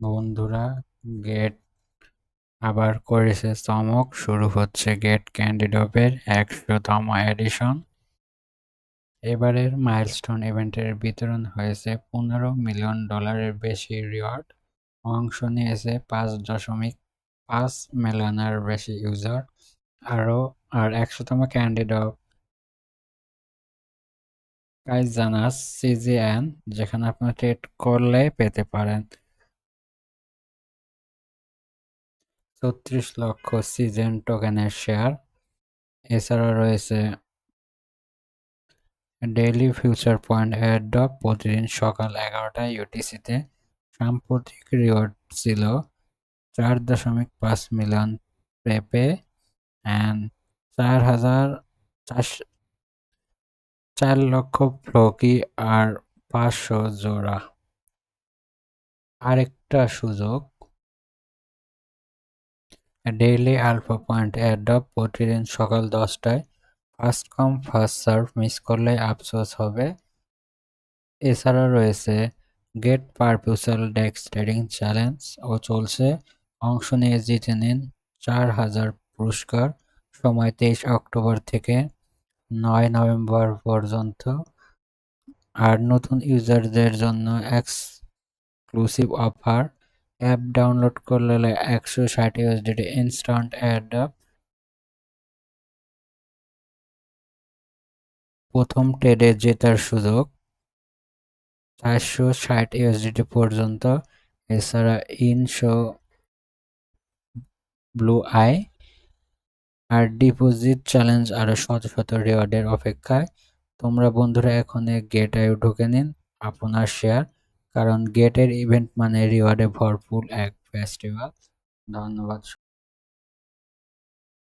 বন্ধুরা গেট আবার করেছে চমক। শুরু হচ্ছে গেট ক্যান্ডিডপের একশোতম এডিশন এবারের মাইলস্টোন ইভেন্টের বিতরণ হয়েছে পনেরো মিলিয়ন ডলারের বেশি রিওয়ার্ড অংশ নিয়েছে পাঁচ দশমিক পাঁচ মিলিয়নের বেশি ইউজার আরও আর একশোতম ক্যান্ডিডপ কাইজানাস, সিজিএন, যেখানে আপনার ট্রেড করলে পেতে পারেন। ছত্রিশ লক্ষ সিজন টোকেনের শেয়ার। এছাড়া রয়েছে ডেইলি ফিউচার পয়েন্ট এয়ারড্রপ প্রতিদিন সকাল এগারোটায় ইউটিসিতে। সাম্প্রতিক রিওয়ার্ড ছিল চার দশমিক পাঁচ মিলিয়ন পেপে অ্যান্ড চার হাজার চার লক্ষ ফ্লকি আর পাঁচশো জোড়া। আরেকটা সুযোগ ডেইলি আলফা পয়েন্ট অ্যাডপ প্রতিদিন সকাল দশটায়। First come first serve miss করলে আফসোস হবে। এছাড়া রয়েছে Gate perpetual DEX trading challenge ও চলছে। অংশ নিয়ে জিতে নিন চার হাজার পুরস্কার। সময় তেইশ অক্টোবর থেকে নয় নভেম্বর পর্যন্ত। আর নতুন ইউজারদের জন্য এক্সক্লুসিভ অফার অ্যাপ ডাউনলোড করলে একশো ষাট ইউএসডিটি ইনস্ট্যান্ট অ্যাডাপ প্রথম ট্রেডে জেতার সুযোগ, চারশো ষাট ইউএসডিটি পর্যন্ত, এছাড়া ইনশো ব্লু আই আর ডিপোজিট চ্যালেঞ্জ আরও শত শত রিওয়ার্ডের অপেক্ষায়। তোমরা বন্ধুরা এখন গেট আইও ঢুকে নিন, আপনার শেয়ার কারণ গেটের ইভেন্ট মানে রিওয়ার্ডে ভরপুর এক ফেস্টিভ্যাল। ধন্যবাদ।